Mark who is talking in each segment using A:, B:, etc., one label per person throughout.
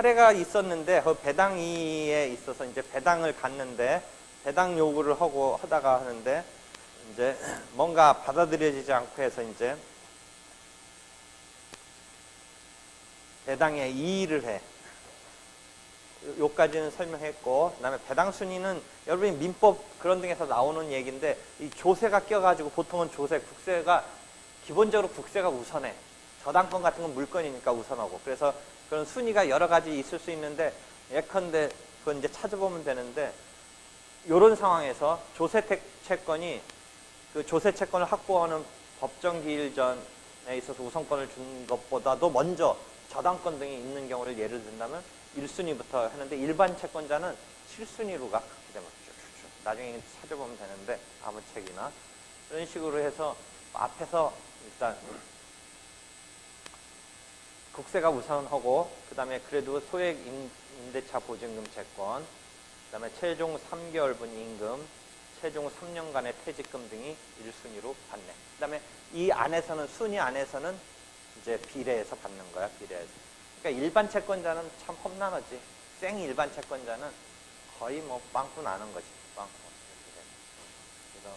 A: 사례가 있었는데 그 배당이에 있어서 이제 배당을 갔는데 배당 요구를 하고 하다가 하는데 이제 뭔가 받아들여지지 않고 해서 이제 배당에 이의를 해. 요- 요까지는 설명했고 그다음에 배당 순위는 여러분이 민법 그런 등에서 나오는 얘기인데 이 조세가 껴가지고 보통은 조세 국세가 기본적으로 국세가 우선해. 저당권 같은 건 물건이니까 우선하고. 그래서 그런 순위가 여러 가지 있을 수 있는데 예컨대 그건 이제 찾아보면 되는데 이런 상황에서 조세 택- 채권이 그 조세 채권을 확보하는 법정 기일 전에 있어서 우선권을 준 것보다도 먼저 저당권 등이 있는 경우를 예를 든다면 1순위부터 하는데 일반 채권자는 7순위로 가 그렇게 되면 쭉쭉쭉 나중에 찾아보면 되는데 아무 책이나 이런 식으로 해서 앞에서 일단 국세가 우선하고 그 다음에 그래도 소액 임- 임대차 보증금 채권 그 다음에 최종 3개월분 임금 최종 3년간의 퇴직금 등이 1순위로 받네. 그 다음에 이 안에서는 순위 안에서는 이제 비례해서 받는 거야, 비례해서. 그러니까 일반 채권자는 참 험난하지. 생 일반 채권자는 거의 뭐 빵꾸 나는 거지. 빵꾸. 그래서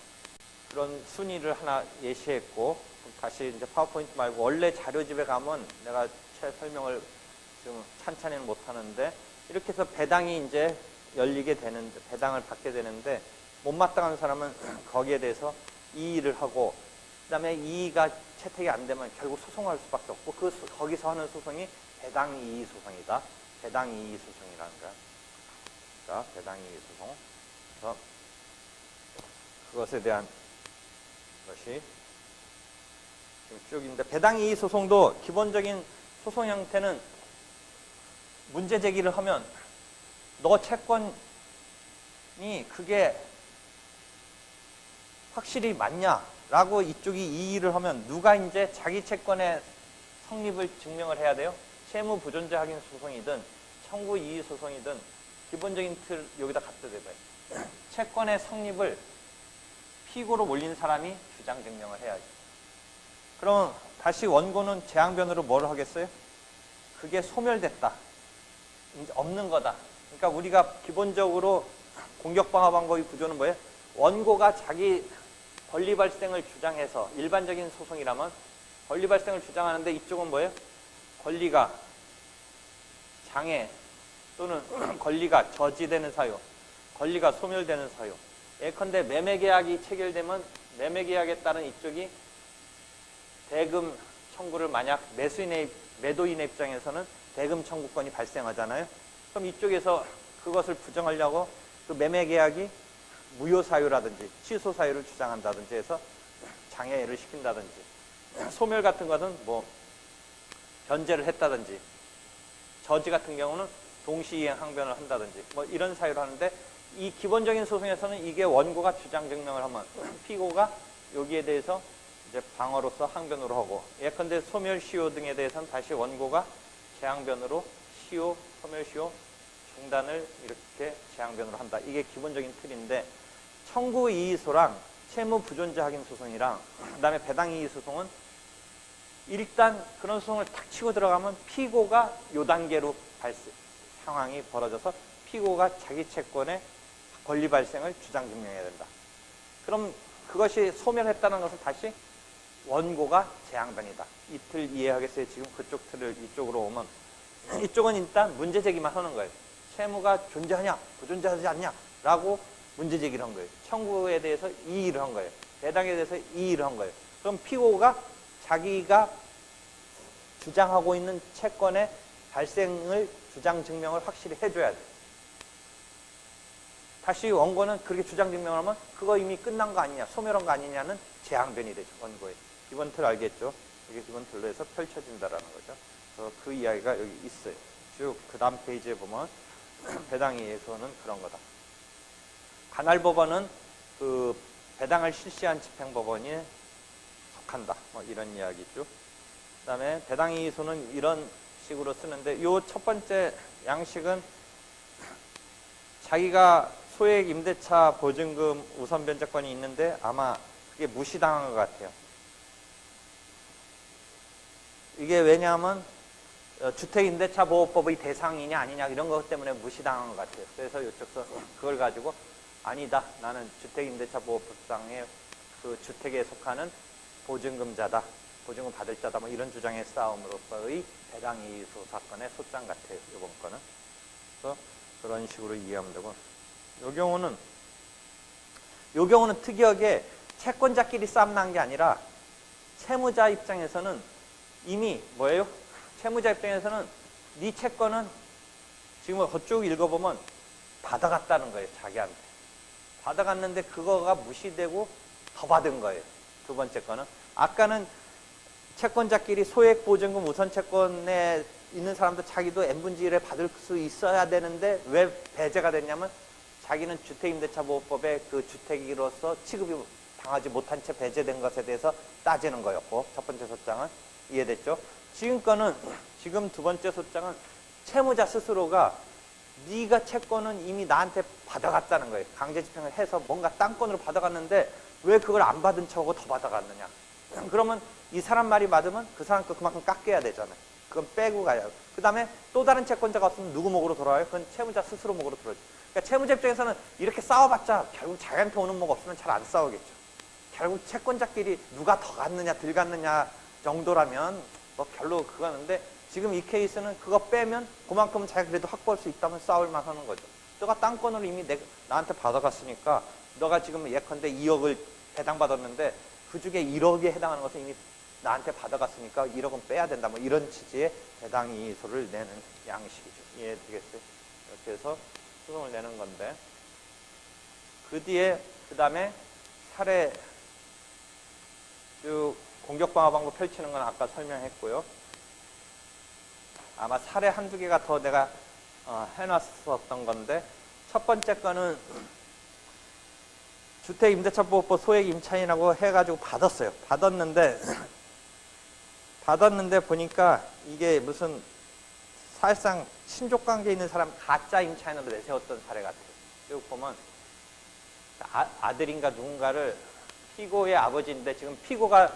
A: 그런 순위를 하나 예시했고 다시 이제 파워포인트 말고 원래 자료집에 가면 내가 채 설명을 지금 찬찬히는 못 하는데 이렇게 해서 배당이 이제 열리게 되는데 배당을 받게 되는데 못마땅한 사람은 거기에 대해서 이의를 하고 그다음에 이의가 채택이 안 되면 결국 소송할 수밖에 없고 그 소- 거기서 하는 소송이 배당 이의 소송이다. 배당 이의 소송이라는 거야. 자, 배당 이의 소송. 그래서 그것에 대한 것이 지금 쭉 있는데 배당 이의 소송도 기본적인 소송 형태는 문제 제기를 하면 너 채권이 그게 확실히 맞냐 라고 이쪽이 이의를 하면 누가 이제 자기 채권의 성립을 증명을 해야 돼요? 채무 부존재 확인 소송이든 청구 이의 소송이든 기본적인 틀 여기다 갖다 대봐요. 채권의 성립을 피고로 몰린 사람이 주장 증명을 해야지. 그럼 다시 원고는 재앙변으로 뭘 하겠어요? 그게 소멸됐다. 이제 없는 거다. 그러니까 우리가 기본적으로 공격방어 방법의 구조는 뭐예요? 원고가 자기 권리 발생을 주장해서 일반적인 소송이라면 권리 발생을 주장하는데 이쪽은 뭐예요? 권리가 장애 또는 권리가 저지되는 사유, 권리가 소멸되는 사유. 예컨대 매매 계약이 체결되면 매매 계약에 따른 이쪽이 대금 청구를 만약 매수인의 매도인의 입장에서는 대금 청구권이 발생하잖아요. 그럼 이쪽에서 그것을 부정하려고 그 매매 계약이 무효 사유라든지 취소 사유를 주장한다든지 해서 장애를 시킨다든지 소멸 같은 거는 뭐 변제를 했다든지 저지 같은 경우는 동시이행 항변을 한다든지 뭐 이런 사유를 하는데 이 기본적인 소송에서는 이게 원고가 주장 증명을 하면 피고가 여기에 대해서 이제 방어로서 항변으로 하고 예컨대 소멸 시효 등에 대해서는 다시 원고가 재항변으로 시효 소멸 시효 중단을 이렇게 재항변으로 한다. 이게 기본적인 틀인데 청구 이의소랑 채무 부존재 확인 소송이랑 그다음에 배당 이의 소송은 일단 그런 소송을 탁 치고 들어가면 피고가 요 단계로 발생 상황이 벌어져서 피고가 자기 채권의 권리 발생을 주장 증명해야 된다. 그럼 그것이 소멸했다는 것은 다시 원고가 재앙변이다. 이틀 이해하겠어요? 지금 그쪽 틀을 이쪽으로 오면 이쪽은 일단 문제 제기만 하는 거예요. 채무가 존재하냐, 부존재하지 않냐, 라고 문제 제기를 한 거예요. 청구에 대해서 이의를 한 거예요. 배당에 대해서 이의를 한 거예요. 그럼 피고가 자기가 주장하고 있는 채권의 발생을 주장 증명을 확실히 해줘야 돼. 다시 원고는 그렇게 주장 증명을 하면 그거 이미 끝난 거 아니냐, 소멸한 거 아니냐는 재항변이 되죠, 원고에. 기본 틀 알겠죠? 이게 기본 틀로 해서 펼쳐진다라는 거죠. 그래서 그 이야기가 여기 있어요. 쭉 그 다음 페이지에 보면 배당위에서는 그런 거다. 관할법원은 그 배당을 실시한 집행법원이 속한다. 뭐 이런 이야기죠. 그 다음에 배당이소는 이런 식으로 쓰는데 요첫 번째 양식은 자기가 소액 임대차 보증금 우선 변제권이 있는데 아마 그게 무시당한 것 같아요. 이게 왜냐하면 어, 주택임대차보호법의 대상이냐 아니냐 이런 것 때문에 무시당한 것 같아요. 그래서 이쪽서 그걸 가지고 아니다. 나는 주택임대차보호법상의 그 주택에 속하는 보증금자다. 보증금 받을 자다. 뭐 이런 주장의 싸움으로서의 배당이익소 사건의 소장 같아요. 이번 거는. 그래서 그런 식으로 이해하면 되고. 이 경우는 이 경우는 특이하게 채권자끼리 싸움 난 게 아니라 채무자 입장에서는 이미 뭐예요? 채무자 입장에서는 네 채권은 지금 그쪽 읽어보면 받아갔다는 거예요. 자기한테. 받아갔는데 그거가 무시되고 더 받은 거예요. 두 번째 거는. 아까는 채권자끼리 소액 보증금 우선 채권에 있는 사람도 자기도 n분지 1에 받을 수 있어야 되는데 왜 배제가 됐냐면 자기는 주택임대차보호법에 그 주택으로서 취급이 당하지 못한 채 배제된 것에 대해서 따지는 거였고 첫 번째 소장은 이해됐죠? 지금 거는 지금 두 번째 소장은 채무자 스스로가 네가 채권은 이미 나한테 받아갔다는 거예요. 강제 집행을 해서 뭔가 땅권으로 받아갔는데 왜 그걸 안 받은 척하고 더 받아갔느냐? 그러면 이 사람 말이 맞으면 그 사람 거 그만큼 깎여야 되잖아요. 그건 빼고 가요. 그 다음에 또 다른 채권자가 없으면 누구 목으로 돌아와요? 그건 채무자 스스로 목으로 돌아오죠. 그러니까 채무자 입장에서는 이렇게 싸워봤자 결국 자기한테 오는 목 없으면 잘 안 싸우겠죠. 결국 채권자끼리 누가 더 갔느냐 덜 갔느냐 정도라면 뭐 별로 그거는데 지금 이 케이스는 그거 빼면 그만큼 자기가 그래도 확보할 수 있다면 싸울 만 하는 거죠. 너가 땅권을 이미 내, 나한테 받아갔으니까 너가 지금 예컨대 2억을 배당받았는데 그 중에 1억에 해당하는 것은 이미 나한테 받아갔으니까 1억은 빼야 된다. 뭐 이런 취지의 배당이소를 내는 양식이죠. 이해되겠어요? 이렇게 해서 소송을 내는 건데 그 뒤에 그 다음에 사례 쭉 공격 방어 방법 펼치는 건 아까 설명했고요. 아마 사례 한두 개가 더 내가 어, 해놨었던 건데 첫 번째 거는 주택임대차보호법 소액 임차인이라고 해가지고 받았어요. 받았는데 받았는데 보니까 이게 무슨 사실상 친족 관계 있는 사람 가짜 임차인으로 내세웠던 사례 같아요. 쭉 보면 아, 아들인가 누군가를 피고의 아버지인데 지금 피고가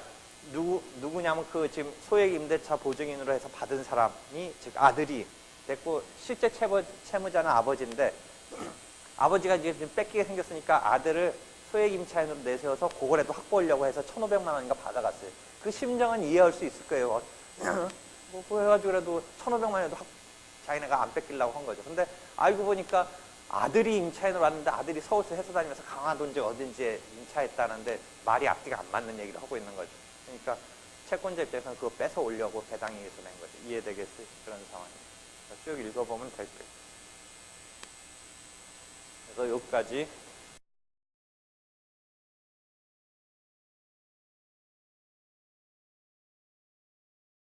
A: 누구 누구냐면 그 지금 소액 임대차 보증인으로 해서 받은 사람이 즉 아들이 됐고 실제 채무, 채무자는 아버지인데 아버지가 이제 좀 뺏기게 생겼으니까 아들을 소액 임차인으로 내세워서 그거라도 확보하려고 해서 1,500만 원인가 받아갔어요. 그 심정은 이해할 수 있을 거예요. 뭐 그거 해가지고라도 1,500만 원에도 확, 자기네가 안 뺏기려고 한 거죠. 근데 알고 보니까 아들이 임차인으로 왔는데 아들이 서울서 회사 다니면서 강화도인지 어딘지에 임차했다는데 말이 앞뒤가 안 맞는 얘기를 하고 있는 거죠. 그러니까 채권자 입장에서는 그거 뺏어 오려고 배당이익을 낸 거죠. 이해되겠어요? 그런 상황입니다. 쭉 읽어보면 될 거예요. 그래서 여기까지